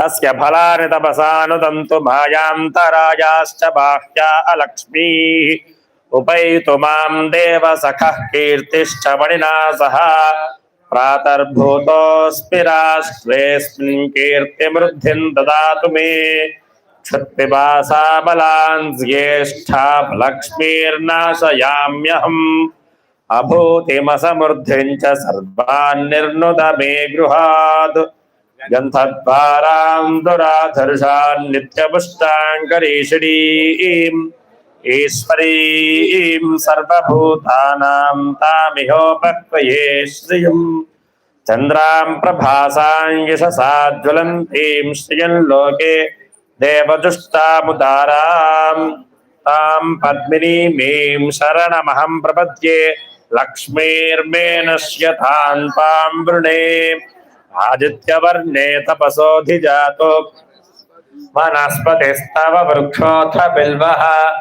तस्य फलानि तपसानुदन्तु बाह्या अलक्ष्मीः। उपैतु माँ देवसखः कीर्तिश्च मणिना सह प्रातर्भूतोऽस्मि राष्ट्रेऽस्मिन् ददातु मे। लक्ष्मीर्नाशयाम्यहम्। अभूतिमसमृद्धिम् च सर्वान्निर्नुद मे गृहात् गन्धद्वाराम् दुराधर्षान्नित्यपुष्टाङ्करीषिणीम् ईश्वरीम् सर्वभूतानाम् तामिहोपक्वये श्रियम्। यशसा ज्वलन्तीम् श्रियम् लोके देवदुष्टामुदाराम्। ताम् प्रपद्ये लक्ष्मीर्मेनश्यथान्ताम् वृणे। आदित्यवर्णे तपसोऽधिजातो। वनस्पतिस्तव वृक्षोऽथ बिल्वः।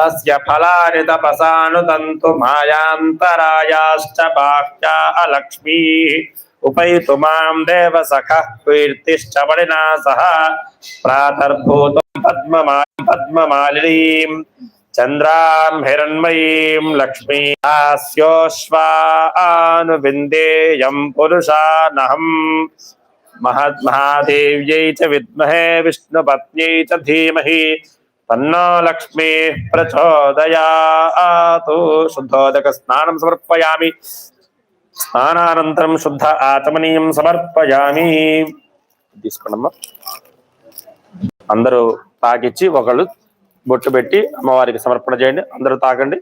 तस्य फलानि तपसानुदन्तु मायान्तरायाश्च बाह्या अलक्ष्मीः। उपैतु माँ देवसखः कीर्तिश्च मणिना सह। प्रातर्भूतं पद्ममा पद्ममालिनीम्। చంద్రాం హిరణ్మయీం లక్ష్మీ ఆస్యోశ్వానువిందేయం పురుషానహం. మహద్మహాదేవ్యై చ విద్మహే విష్ణుపత్న్యై చ ధీమహి. తన్నో లక్ష్మీ ప్రచోదయాతు. శుద్ధోదక స్నానం సమర్పయామి. స్నానానంతరం శుద్ధ ఆచమనీయం సమర్పయామి. తీసుకోండమ్మా. అందరూ తాకిచ్చి ఒకళ్ళు బొట్టు పెట్టి అమ్మవారికి సమర్పణ చేయండి. అందరూ తాకండి.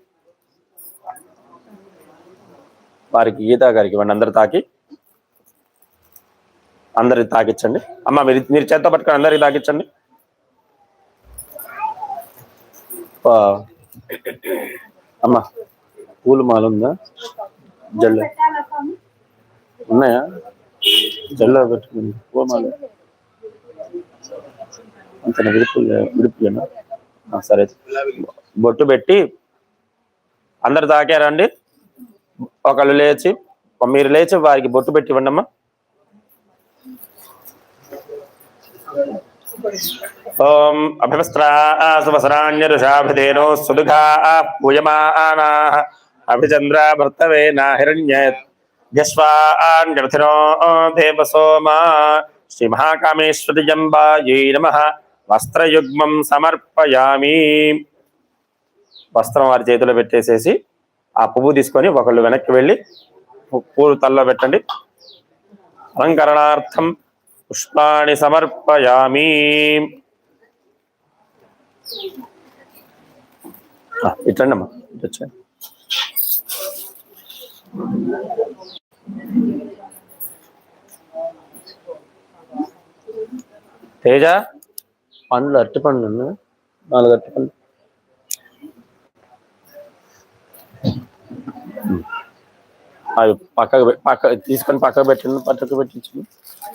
వారికి గీతా గారికి ఇవ్వండి. అందరు తాకి. అందరికి తాకిచ్చండి. అమ్మ మీరు మీరు చేత పట్టుకొని అందరికి తాకిచ్చండి. అమ్మ పూలు మాలు ఉందా జల్ల. ఉన్నాయా? జల్ల పెట్టుకుంది పూలమాల అంత విడుపు విడుపులేనా? సరే. బొట్టు పెట్టి అందరు తాకారండి. ఒకళ్ళు లేచి మీరు లేచి వారికి బొట్టు పెట్టి ఇవ్వండి అమ్మా ఓం అభివస్త్రా సువసరాణ్యరుషాభిధేనో సుదుఘా పూయమానా. అభిచంద్ర భర్తవే నాహిరణ్య దేవ దేవసోమా శ్రీ మహాకామేశ్వరి జంబాయై నమ. వస్త్రయుగ్మం సమర్పయామి. వస్త్రం వారి చేతిలో పెట్టేసేసి ఆ పువ్వు తీసుకొని ఒకళ్ళు వెనక్కి వెళ్ళి పువ్వు పూలు తల్లో పెట్టండి. అలంకరణార్థం పుష్పాణి సమర్పయామి. ఇట్లండి అమ్మా ఇటు తేజ. పండ్లు అరటి పండ్లు నాలుగు అరటి పండ్లు. అవి పక్కకు పె- పక్క తీసుకొని పక్కకు పెట్టండి పక్కకు పెట్టించు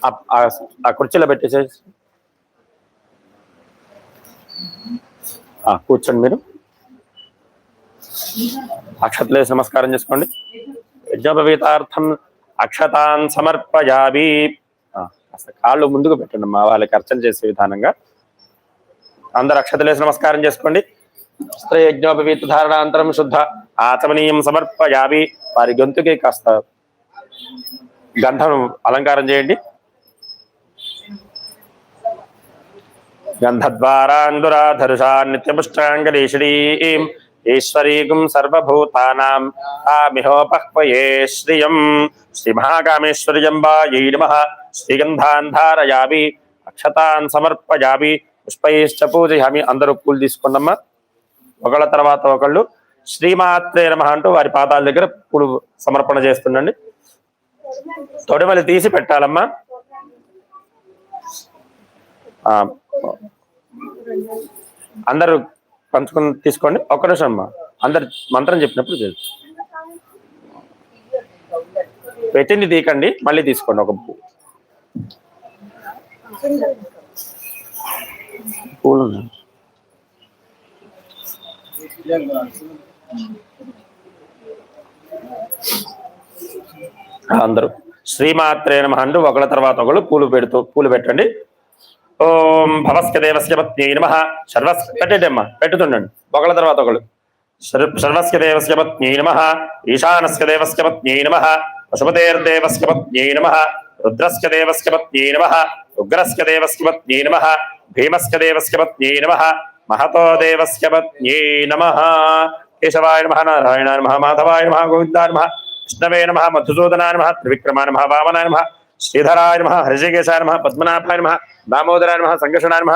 ఆ- ఆ- కుర్చీలో పెట్టేసేసి. కూర్చోండి మీరు. అక్షతలే నమస్కారం చేసుకోండి. యజ్ఞపవీతార్థం అక్షతాన్ సమర్పయామి. కాళ్ళు ముందుకు పెట్టండి మా వాళ్ళకి అర్చన చేసే విధానంగా. అందరు అక్షతలేసి నమస్కారం చేసుకోండి. యజ్ఞోపవీత ధారణాంతరం శుద్ధ ఆచమనీయం సమర్పయామి. వారి గొంతుకి కాస్త గంధం అలంకారం చేయండి. గంధద్వారాందురాధరుషా నిత్యపుష్టాంగలీషిణీం ఈశ్వరీగుం సర్వభూతానాం. ఆమిహోపహ్వయే శ్రియం. శ్రీ మహాకామేశ్వరి జంబాయై నమ. శ్రీగంధాన్ ధారయామి అక్షతాన్ సమర్పయామి. పుష్పైశ్చ పూజయామి అందరూ పూలు తీసుకోండమ్మా ఒకళ్ళ తర్వాత ఒకళ్ళు. శ్రీమాత్రే నమ అంటూ వారి పాదాల దగ్గర పూలు సమర్పణ చేస్తుండండి. తొడిమలి తీసి పెట్టాలమ్మా. అందరూ పంచుకుని తీసుకోండి. ఒక్క నిమిషం అమ్మా. అందరు మంత్రం చెప్పినప్పుడు తెలుసు పెట్టింది తీకండి మళ్ళీ తీసుకోండి ఒక పూ- పూలు అందరూ శ్రీమాత్రే నమ అంటూ ఒకళ్ళ తర్వాత ఒకళ్ళు పూలు పెడుతూ పూలు పెట్టండి. ఓం భవస్క దేవస్య పత్ని నమ. సర్వస్ పెట్టేటమ్మా పెట్టుతుండండి. ఒకళ్ళ తర్వాత ఒకళ్ళు. సర్వ- సర్వస్య దేవస్య పత్ని నమ. ఈశానస్య దేవస్య పత్ని నమ. పశుపతేర్దేవస్య పత్ని నమ. రుద్రస్య దేవస్య పత్ని నమ. ఉగ్రస్య దేవస్య పత్ని నమ. భీమస్య దేవస్య పత్ని నమ. మహతో దేవస్య పత్ని నమ. కేశవాయ నమ నారాయణ నమ మాధవాయ నమ గోవిందా నమ విష్ణవే నమ మధుసూదనా నమ త్రివిక్రమా నమ వామనా నమ శ్రీధరాయ నమ హరిజకేశాయ నమ పద్మనాభాయ నమ దామోదరాయ నమ సంఘర్షణా నమ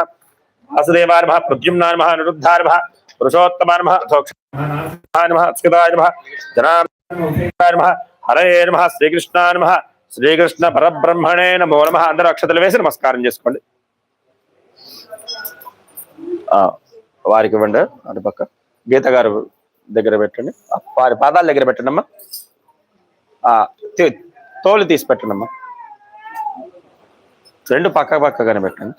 వాసుదేవాయ నమ ప్రద్యుమ్నా నమ నిరుద్ధాయ నమ పురుషోత్తమాయ నమ అధోక్షాయ నమ స్కృతాయ నమ జనార్దనాయ నమ హరే నమ శ్రీకృష్ణాయ నమ శ్రీకృష్ణ పరబ్రహ్మణే నమో నమ. అందరూ అక్షతలు వేసి నమస్కారం చేసుకోండి. వారికి ఇవ్వండి అటు పక్క. గీత గారు దగ్గర పెట్టండి. వారి పాదాల దగ్గర పెట్టండి అమ్మా తోలు తీసి పెట్టండి అమ్మా రెండు పక్క పక్కగానే పెట్టండి.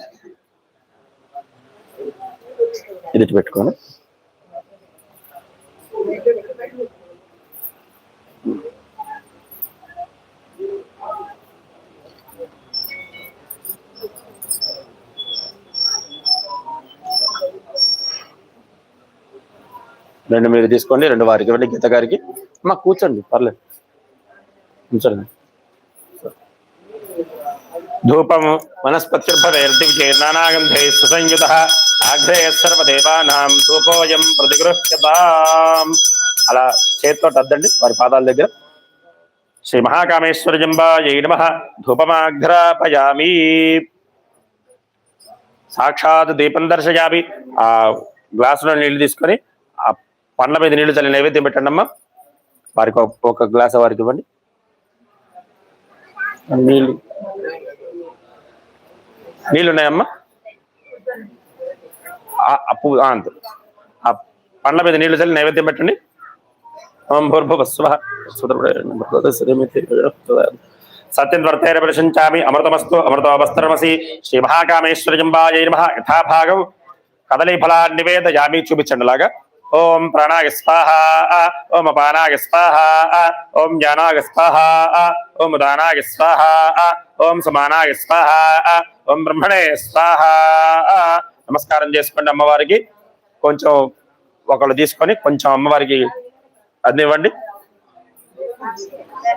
ఇది పెట్టుకోండి రెండు మీరు తీసుకోండి రెండు వారికి ఇవ్వండి. గీత గారికి. అమ్మా కూర్చోండి పర్లేదు. కూర్చోండి. ధూపము వనస్పతిర్భవేర్దివ్యైర్నానాగంధై సుసంయుత ఆగ్రే సర్వదేవానాం ధూపోయం ప్రతిగృహ్యతాం. అలా చేతితో అద్దండి వారి పాదాల దగ్గర. శ్రీ మహాకామేశ్వర జంబాయ నమ. ధూపమాఘ్రాపయామి. సాక్షాత్ దీపం దర్శయామి. ఆ గ్లాసులో నీళ్ళు తీసుకొని పండ్ల మీద నీళ్ళు చల్లి నైవేద్యం పెట్టండి అమ్మా వారికి ఒక- గ్లాస్ వారికి ఇవ్వండి. నీళ్ళు నీళ్ళు ఉన్నాయమ్మా ఆ అంతే. ఆ పండ్ల మీద నీళ్ళు చల్లి నైవేద్యం పెట్టండి. సత్యం వర్తేన ప్రశంచామి అమృతమస్తు శ్రీ మహాకామేశ్వర జంబాయ నమ. యథాభాగం. కదలీ ఫలాన్ని నివేదయామి. చూపించండి లాగా. ఓం ప్రాణాయ స్వాహ ఓం అపానాయ స్వాహ ఓం జ్ఞానాయ స్వాహ ఓం ఉదానాయ స్వాహ ఓం సమానాయ స్వాహ ఓం బ్రహ్మణే స్వాహ నమస్కారం చేసుకోండి అమ్మవారికి కొంచెం ఒకళ్ళు తీసుకొని కొంచెం అమ్మవారికి అది ఇవ్వండి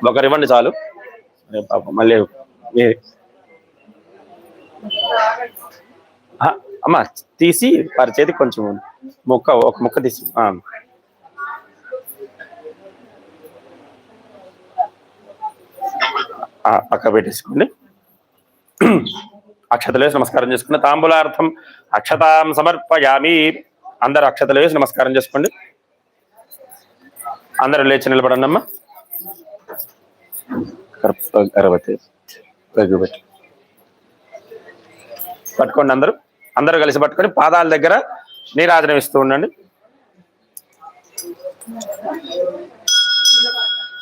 ఒకరు ఇవ్వండి చాలు. పాప పాపం మళ్ళీ మీ- అమ్మా తీసి వారి చేతికి కొంచెం ముక్క ఒక ముక్క తీసి పక్క పెట్టేసుకోండి. అక్షతలు వేసి నమస్కారం చేసుకోండి తాంబూలార్థం అక్షతాం సమర్పయామి. అందరు అక్షతలు వేసి నమస్కారం చేసుకోండి. అందరూ లేచి నిలబడండి అమ్మా. కర్ప పట్టుకోండి అందరూ. అందరూ కలిసి పట్టుకొని పాదాల దగ్గర నీరాజనం ఇస్తూ ఉండండి.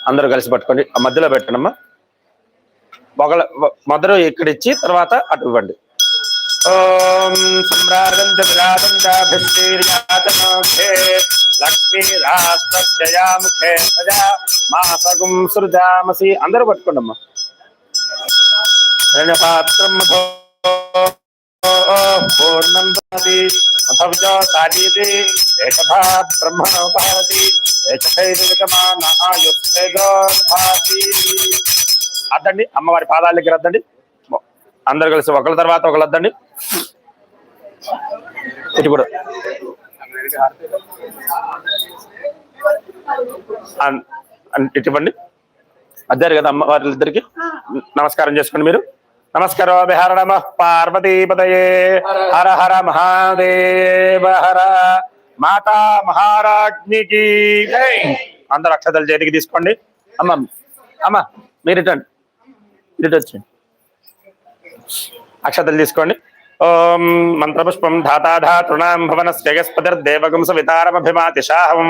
అందరూ కలిసి పట్టుకోండి. ఆ మధ్యలో పెట్టండి మొగల మొదలు ఇక్కడ ఇచ్చి తర్వాత అటు ఇవ్వండి. ఓం సమ్రాగం విరాటం చాభిశ్రీర్యాతమోఘే లక్ష్మీ రాష్ట్రముఖే ప్రజా మాసగుం సృజామసి అందరూ పట్టుకోండి పాత్రం అద్దండి అమ్మవారి పాదాల దగ్గర అద్దండి అందరు కలిసి ఒకళ్ళ తర్వాత ఒకళ్ళు అద్దండి. ఇటు కూడా. ఇటు ఇవ్వండి. అద్దారు కదా అమ్మ వారిద్దరికి నమస్కారం చేసుకోండి మీరు. నమస్కారం బిహార నమ పార్వతీపతయే. హర హర మహాదేవ హర. మాతా మహారాజ్ఞికి అందరు అక్షతలు చేతికి తీసుకోండి. అమ్మ అమ్మ మీరు ఇటండి ఇటు అక్షతలు తీసుకోండి. ఓం మంత్రపుష్పం ధాతాధాతృణాం భవన శ్రేయస్పతిర్దేవగం సవితారమభిమాతిశాహం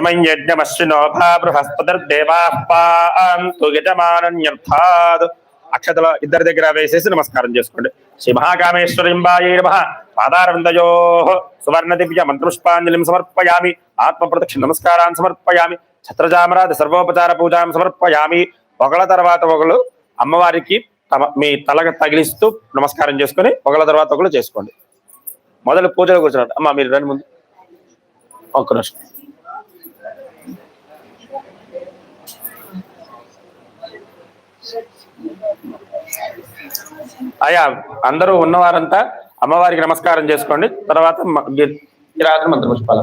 ఇమం యజ్ఞమశ్వినో భా బృహస్పతిర్దేవాః పాంతు యజమానన్యర్థాద్. అక్షతల ఇద్దరి దగ్గర వేసేసి నమస్కారం చేసుకోండి. శ్రీమహాకామేశ్వరింబాయే నమ. పాదారవిందయో సువర్ణ దివ్య మంత్రపుష్పాంజలిం సమర్పయామి. ఆత్మ ప్రదక్షిణ నమస్కారాన్ సమర్పయామి. ఛత్రజామరాధ సర్వోపచార పూజాం సమర్పయామి. ఒకళ్ళ తర్వాత ఒకళ్ళు అమ్మవారికి తమ మీ తలకు తగిలిస్తూ నమస్కారం చేసుకొని ఒకళ్ళ తర్వాత ఒకళ్ళు చేసుకోండి. మొదలు పూజలు కూర్చున్నట్టు అమ్మా మీరు రండి ముందు. ఒక్క నిమిషం. అయ్యా అందరూ ఉన్నవారంతా అమ్మవారికి నమస్కారం చేసుకోండి తర్వాత గిరాజన మంత్ర పుష్పాల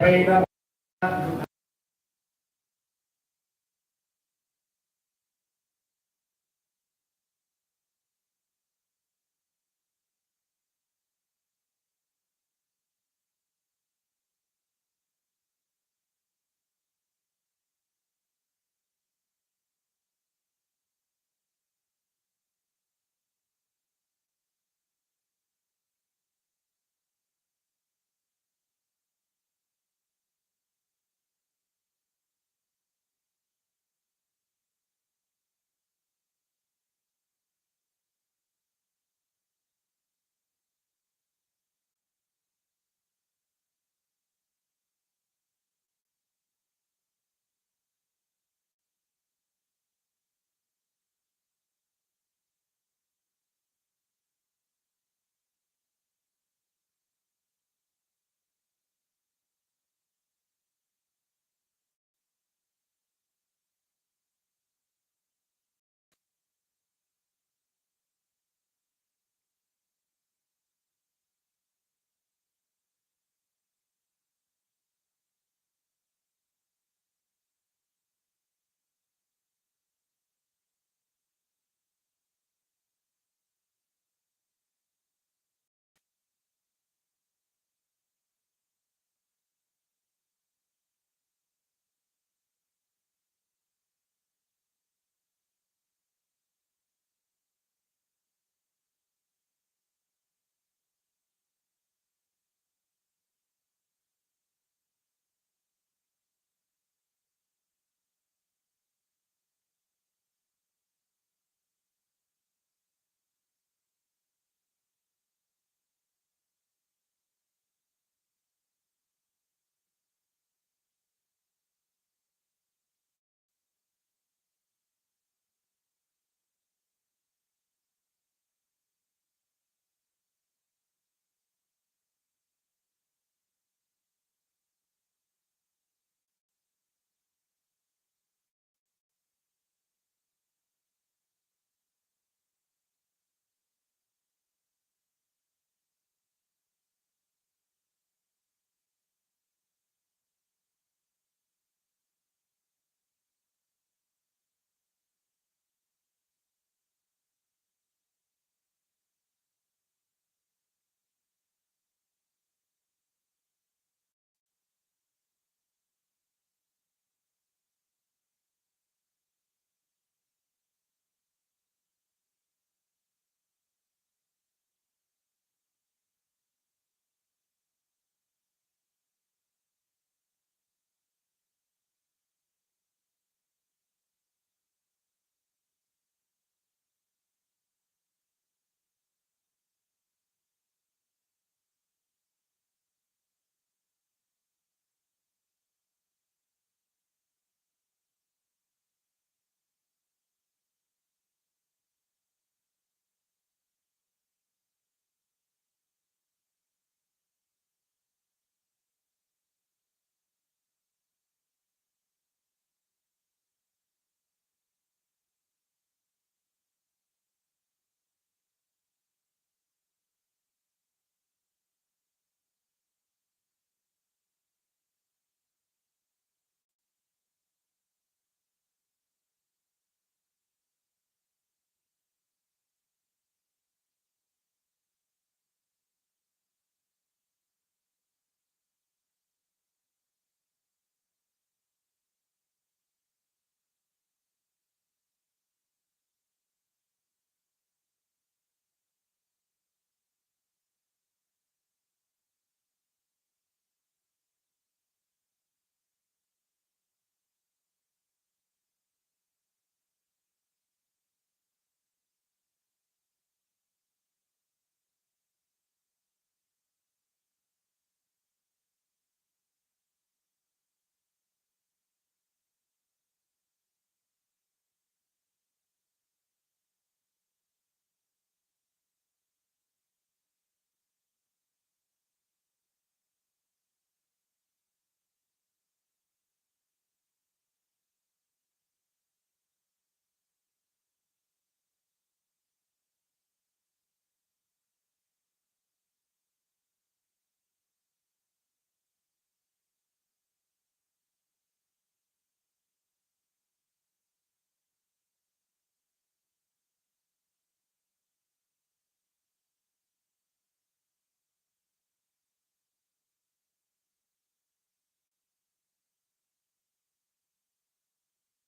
Hey,